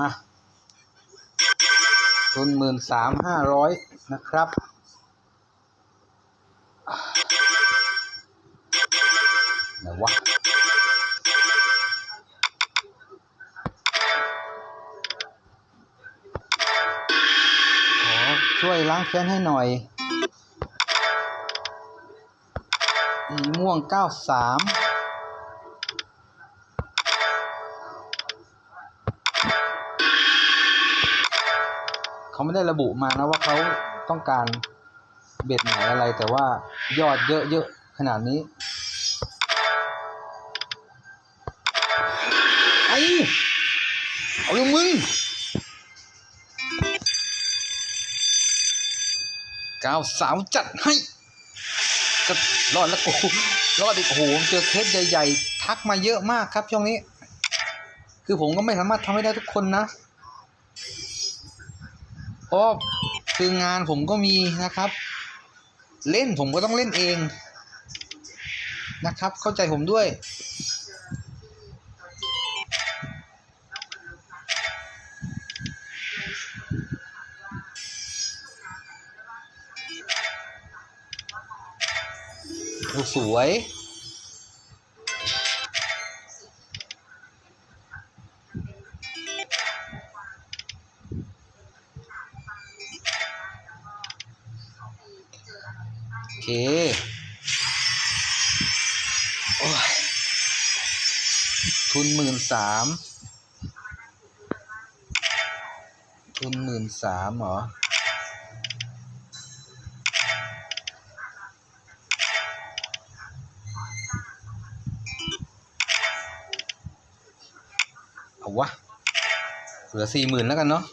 อะทุนหมื่นสามห้าร้อยนะครับ ไหนวะ ขอช่วยล้างแค้นให้หน่อยอีม่วงเก้าสาม ไม่ได้ระบุมานะว่าเขาต้องการเบ็ดไหนอะไรแต่ว่ายอดเยอะๆขนาดนี้ไอ้เอาลงมึงก้าวสาวจัดให้จะรอดแล้วกูรอดอีกโอ้โหเจอเคสใหญ่ๆ ทักมาเยอะมากครับช่วงนี้ คือผมก็ไม่สามารถทำให้ได้ทุกคนนะ ราะคืองานผมก็มีนะครับ เล่นผมก็ต้องเล่นเองนะครับ เข้าใจผมด้วยดูสวย เคโอ้ยทุนหมื่นสามทุนหมื่นสามเหรอเอาวะเหลือสี่หมื่นแล้วกันเนาะ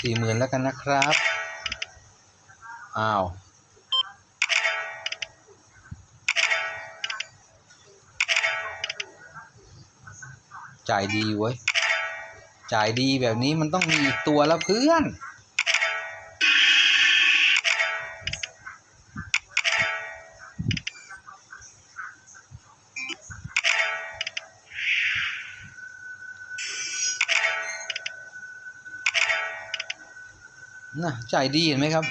สี่หมื่นแล้วกันนะครับ อ้าว จ่ายดีเว้ย จ่ายดีแบบนี้มันต้องมีอีกตัวแล้วเพื่อน น่ะจ่ายดีเห็นไหมครับ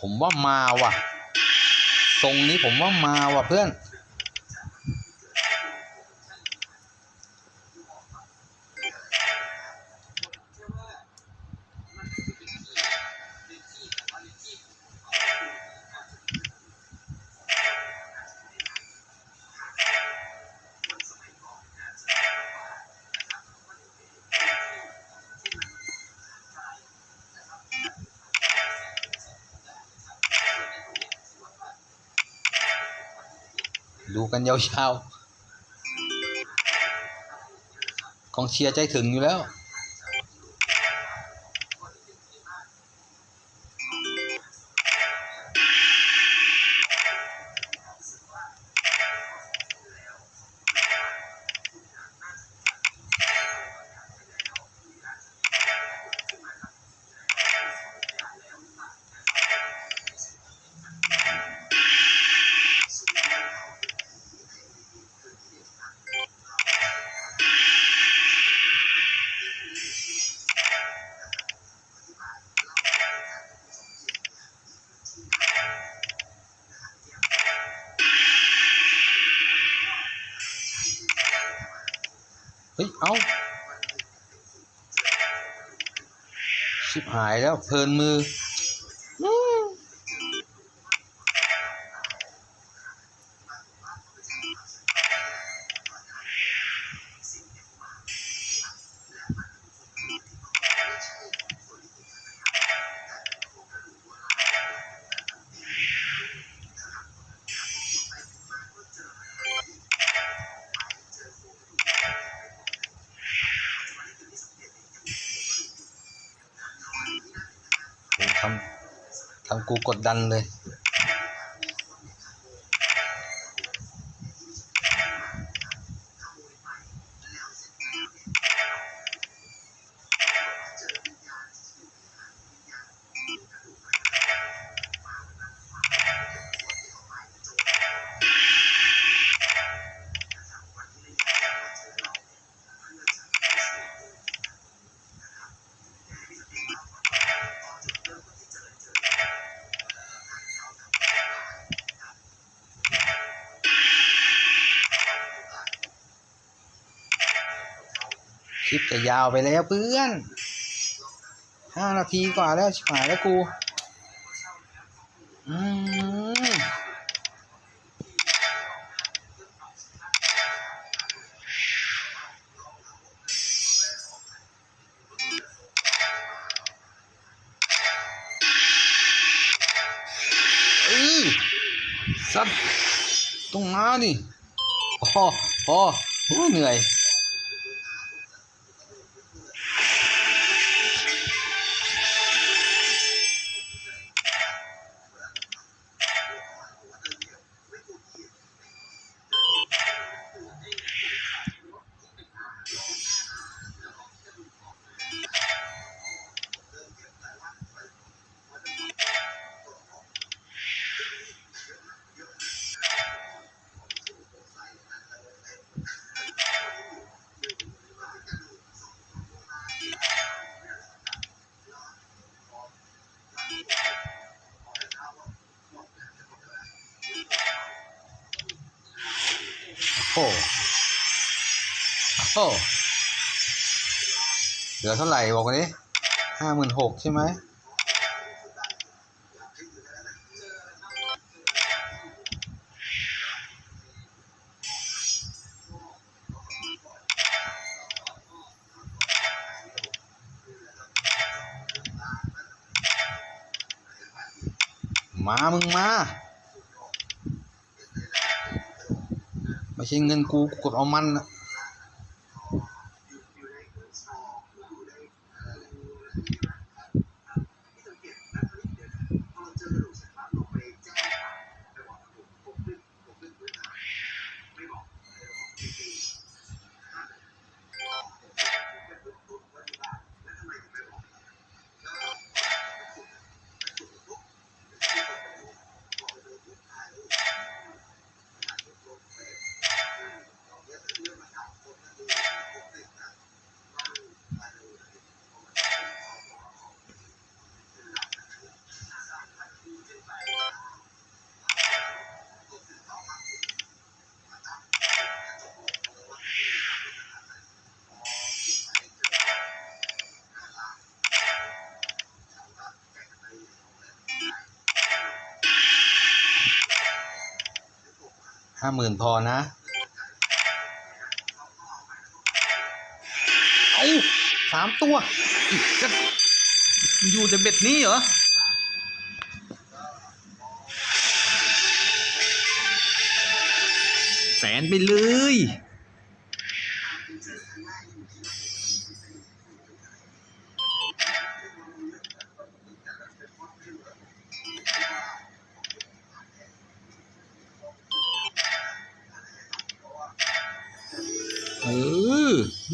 ผมว่ามาว่ะ ทรงนี้ผมว่ามาว่ะเพื่อน ดูกันยาวๆกองเชียร์ใจถึงอยู่แล้ว เฮ้ย เอาชิบหายแล้วเพลินมือ ทำทำกูกดดันเลย คลิปจะยาวไปแล้วเพื่อนห้านาทีกว่าแล้วชิบหายแล้วกู อืมเอ้ยสัตว์ต้องมาดิพอพอโอ้เหนื่อย โอ้โอ้เหลือเท่าไหร่บอกมาดิห้าหมื่นหกใช่ไหมมา มึงมา ใช่เงินกูกูกดเอามันนะ ห้าหมื่นพอนะเอาสามตัวอีกจะอยู่แต่เบ็ดนี้เหรอแสนไปเลย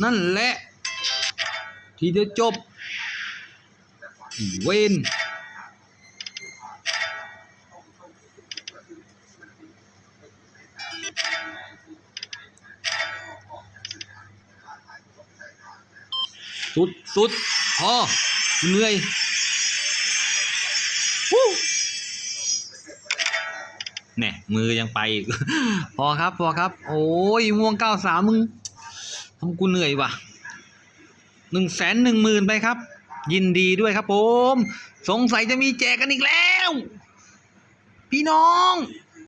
นั่นแหละ ทีเดียวจบ เวนสุดสุดพอเหนื่อยวู้แน่มือยังไป พอครับ พอครับ โอ้ยม่วงเก้าสามมึง ทำกูเหนื่อยว่ะหนึ่งแสนหนึ่งหมื่นไปครับ ยินดีด้วยครับผม สงสัยจะมีแจกกันอีกแล้ว พี่น้อง